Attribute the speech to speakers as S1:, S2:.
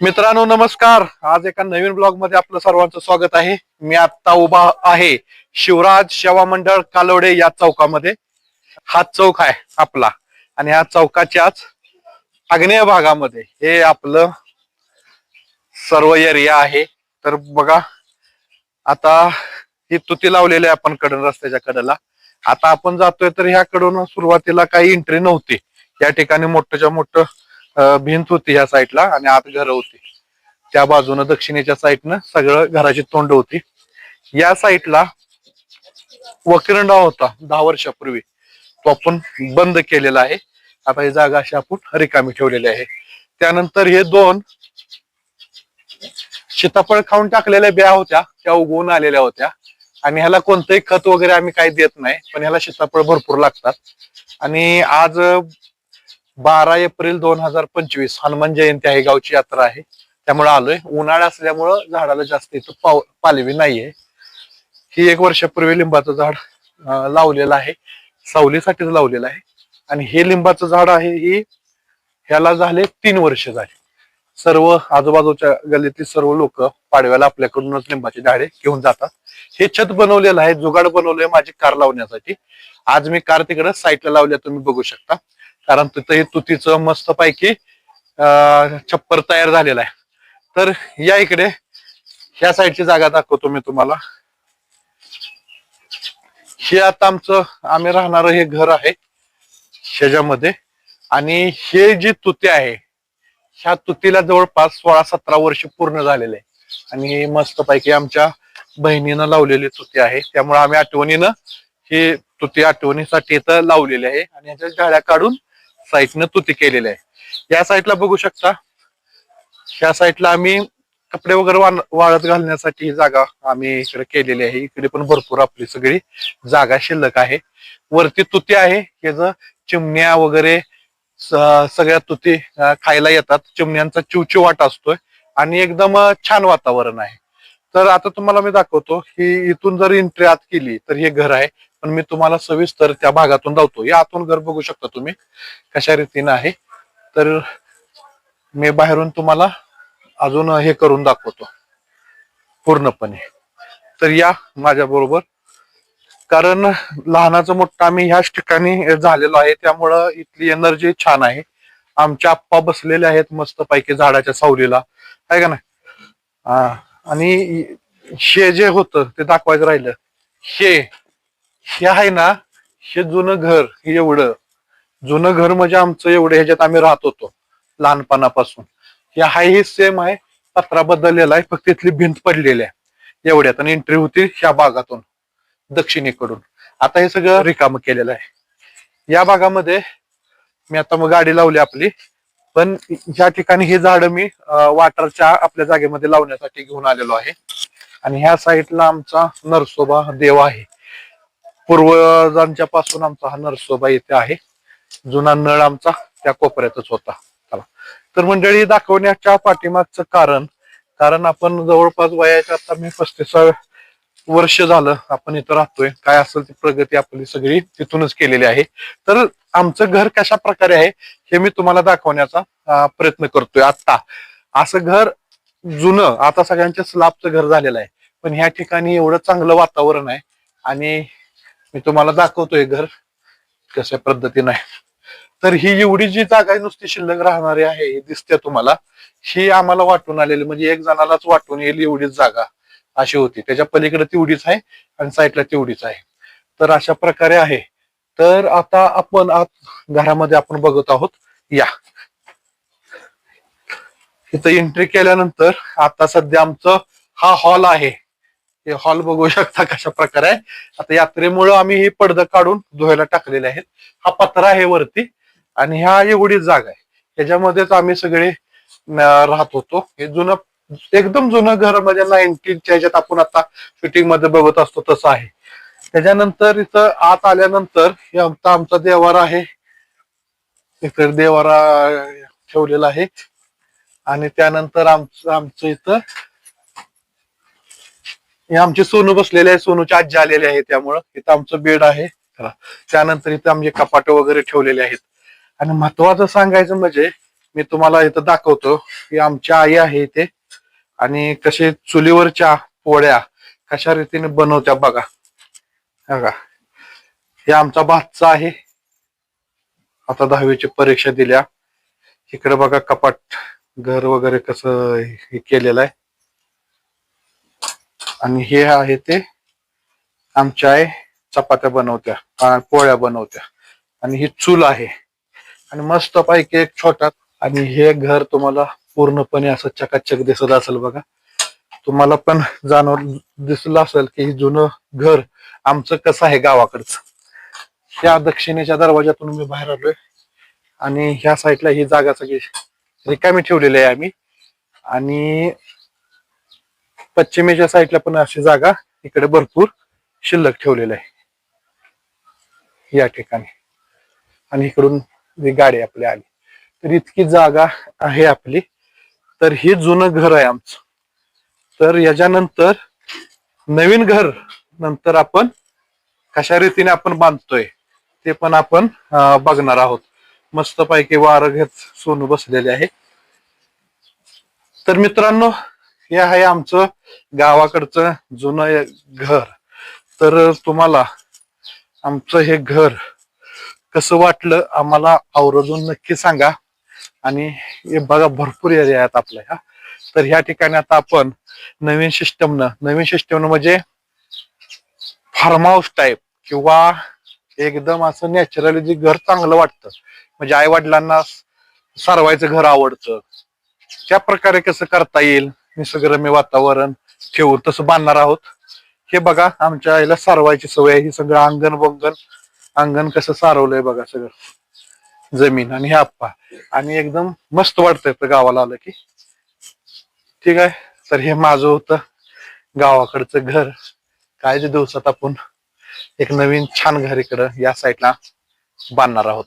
S1: मित्रांनो नमस्कार. आज एका नवीन ब्लॉगमध्ये आपलं सर्वांचं स्वागत आहे. मी आता उभा आहे शिवराज सेवा मंडळ कालवडे या चौकामध्ये. हा चौक आहे आपला आणि ह्या चौकाच्याच आग्नेय भागामध्ये हे आपलं सर्व एरिया आहे. तर बघा आता ही तुती लावलेली आहे आपण कडन रस्त्याच्या कडेला. आता आपण जातोय तर ह्याकडून सुरुवातीला काही एंट्री नव्हती. या ठिकाणी मोठ्याच्या मोठं भिंत होती ह्या साईडला आणि आत घरं होती. त्या बाजूनं दक्षिणेच्या साईडनं सगळं घराची तोंड होती. या साईडला वकिरंडा होता दहा वर्षापूर्वी. तो आपण बंद केलेला आहे. आता ही जागा अशी आपण रिकामी ठेवलेली आहे. त्यानंतर हे दोन सीताफळ खाऊन टाकलेल्या बिया होत्या त्या उगवून आलेल्या होत्या. आणि ह्याला कोणतंही खत वगैरे आम्ही काही देत नाही पण ह्याला सीताफळ भरपूर लागतात. आणि आज बारा एप्रिल दोन हजार पंचवीस हनुमान जयंती आहे गावची यात्रा आहे. त्यामुळे आलोय. उन्हाळा असल्यामुळं झाडाला जास्त इथं पाव पालवी नाहीये. ही एक वर्षापूर्वी लिंबाचं झाड लावलेलं आहे. सावलीसाठीच लावलेलं आहे. आणि हे लिंबाचं झाड आहे ही ह्याला झाले तीन वर्ष झाले. सर्व आजूबाजूच्या गल्लीतील सर्व लोक पाडव्याला आपल्याकडूनच लिंबाची झाडे घेऊन जातात. हे छत बनवलेलं आहे जुगाड बनवलंय माझी कार लावण्यासाठी. आज मी कार तिकडे साईटला लावल्या तुम्ही बघू शकता. कारण तिथं हे तुतीचं मस्त पैकी छप्पर तयार झालेला आहे. तर या इकडे ह्या साईडची जागा दाखवतो मी तुम्हाला. हे आता आमचं आम्ही राहणार हे घर आहे ह्याच्यामध्ये. आणि हे जी तुती आहे ह्या तुतीला जवळपास सोळा सतरा वर्ष पूर्ण झालेले आहे. आणि हे मस्त पैकी आमच्या बहिणीनं लावलेली तुती आहे. त्यामुळे आम्ही आठवणीनं ही तुती आठवणीसाठी इथं लावलेली आहे. आणि ह्याच्या झाड्या काढून साईटनं तुती केलेली आहे. या साईडला बघू शकता. या साईडला आम्ही कपडे वगैरे वाळत घालण्यासाठी जागा आम्ही इकडे केलेली आहे. इकडे पण भरपूर आपली सगळी जागा शिल्लक आहे. वरती तुती आहे. ह्याचं चिमण्या वगैरे सगळ्या तुती खायला येतात. चिमण्यांचा चिवचिवाट असतोय आणि एकदम छान वातावरण आहे. तर आता तुम्हाला मी दाखवतो की इथून जर एंट्री आत केली तर हे घर आहे. पण मी तुम्हाला सविस्तर त्या भागातून धावतो. या आतून घर बघू शकता तुम्ही कशा रीतीनं आहे तर मी बाहेरून तुम्हाला अजून हे करून दाखवतो. पूर्णपणे. तर या माझ्या बरोबर कारण लहानाचं मोठं आम्ही ह्याच ठिकाणी झालेलो आहे त्यामुळं इथली एनर्जी छान आहे. आमच्या आप्पा बसलेले आहेत मस्त पैकी झाडाच्या सावलीला. आहे का नाही? आणि हे जे होतं ते दाखवायचं राहिलं. हे हे आहे ना हे जुनं घर हे एवढं. जुनं घर म्हणजे आमचं एवढं ह्याच्यात आम्ही राहत होतो लहानपणापासून. हे आहे हे सेम आहे पत्रा बदललेला आहे फक्त इथली भिंत पडलेली आहे. एवढ्यात आणि एंट्री होती ह्या भागातून दक्षिणेकडून. आता हे सगळं रिकामं केलेलं आहे. या भागामध्ये मी आता मग गाडी लावली आपली पण ह्या ठिकाणी हे झाड मी वाटरच्या आपल्या जागेमध्ये लावण्यासाठी घेऊन आलेलो आहे. आणि ह्या साईडला आमचा नरसोबा देव आहे. पूर्वजांच्या पासून आमचा हा नरसोबा इथे आहे. जुना नळ आमचा त्या कोपऱ्यातच होता. चला. तर मंडळी दाखवण्याच्या पाठीमागचं कारण कारण आपण जवळपास वयाच्या आता मी पस्तीसाव्या वर्ष झालं आपण इथं राहतोय. काय असेल ती प्रगती आपली सगळी तिथूनच केलेली आहे. तर आमचं घर कशा प्रकारे आहे हे मी तुम्हाला दाखवण्याचा प्रयत्न करतोय आता असं घर जुनं आता सगळ्यांच्या स्लाबचं घर झालेलं आहे. पण ह्या ठिकाणी एवढं चांगलं वातावरण आहे आणि मी तुम्हाला दाखवतोय घर कशा पद्धतीने तर ही एवढी जी जागा आहे नुसती शिल्लक राहणारी आहे हे दिसते तुम्हाला. ही आम्हाला वाटून आलेली म्हणजे एक जणालाच वाटून येईल एवढीच जागा अशी होती. त्याच्या पलीकडे तेवढीच आहे आणि साईडला तेवढीच आहे. तर अशा प्रकारे आहे. तर आता आपण आत घरामध्ये आपण बघत आहोत या. इथं एंट्री केल्यानंतर आता सध्या आमचं हा हॉल आहे. हे हॉल बघू शकता कशा प्रकारे आहे. आता यात्रेमुळं आम्ही हे पडदं काढून धुवायला टाकलेले आहेत. हा पत्रा आहे वरती आणि ह्या एवढी जागा आहे. त्याच्यामध्येच आम्ही सगळे राहत होतो. हे जुनं एकदम जुनं घर म्हणजे नाईन्टीनच्या ह्याच्यात आपण आता शूटिंगमध्ये बघत असतो तसं आहे. त्याच्यानंतर इथं आत आल्यानंतर हे आमचा आमचा देवारा आहे. इकडे देवारा ठेवलेला आहे. आणि त्यानंतर आमचं आमचं इथं हे आमचे सोनू बसलेले आहे सोनूच्या आजी आलेले आहे त्यामुळं इथं आमचं बेड आहे. त्यानंतर इथं आमचे कपाट वगैरे ठेवलेले आहेत. आणि महत्वाचं सांगायचं म्हणजे मी तुम्हाला इथं दाखवतो की आमची आई आहे इथे. आणि कसे चुलीवरच्या पोळ्या कशा रीतीने बनवत्या बघा. बघा. हे आमचा भातचा आहे. आता दहावीची परीक्षा दिल्या. इकडे बघा कपाट घर वगैरे कसं हे केलेलं आहे. आणि हे आहे ते आमच्या आई चपात्या बनवत्या पोळ्या बनवत्या. आणि ही चूल आहे. आणि मस्त पैकी एक छोटा आणि हे घर तुम्हाला पूर्णपणे असं चकाचक दिसत असेल बघा. तुम्हाला पण जाणव दिसलं असेल की हे जुनं घर आमचं कसं आहे गावाकडचं. त्या दक्षिणेच्या दरवाजातून मी बाहेर आलोय. आणि ह्या साईडला ही जागा सगळी रिकामी ठेवलेली आहे आम्ही. आणि पश्चिमेच्या साईडला पण अशी जागा इकडे भरपूर शिल्लक ठेवलेलं आहे. या ठिकाणी. आणि इकडून जी गाडी आपली आली. तर इतकी जागा आहे आपली. तर हे जुनं घर आहे आमचं. तर याच्यानंतर नवीन घर नंतर आपण कशा रीतीने आपण बांधतोय ते पण आपण बघणार आहोत. मस्त पैकी वारं घेत सोनू बसलेले आहे. तर मित्रांनो हे आहे आमचं गावाकडचं जुनं घर. तर तुम्हाला आमचं हे घर कसं वाटलं आम्हाला आवर्जून नक्की सांगा. आणि हे बघा भरपूर एरिया आहेत आपल्या ह्या. तर ह्या ठिकाणी आता आपण नवीन सिस्टमनं नवीन सिस्टमनं म्हणजे फार्म हाऊस टाईप किंवा एकदम असं नॅचरली जे घर चांगलं वाटतं. म्हणजे आई वडिलांना सारवायचं घर आवडतं. त्या प्रकारे कसं करता येईल? निसर्गरम्य वातावरण ठेवून तसं बांधणार आहोत. हे बघा आमच्या आईला सारवायची सवय आहे. ही सगळं अंगण बंगण. अंगण कसं सारवलंय बघा सगळं. जमीन आणि हे आप्पा. आणि एकदम मस्त वाटतंय तर गावाला आलं की. ठीक आहे. तर हे माझं होतं. गावाकडचं घर. काही दिवसात आपण एक नवीन छान घर इकडं या साईडला बांधणार आहोत.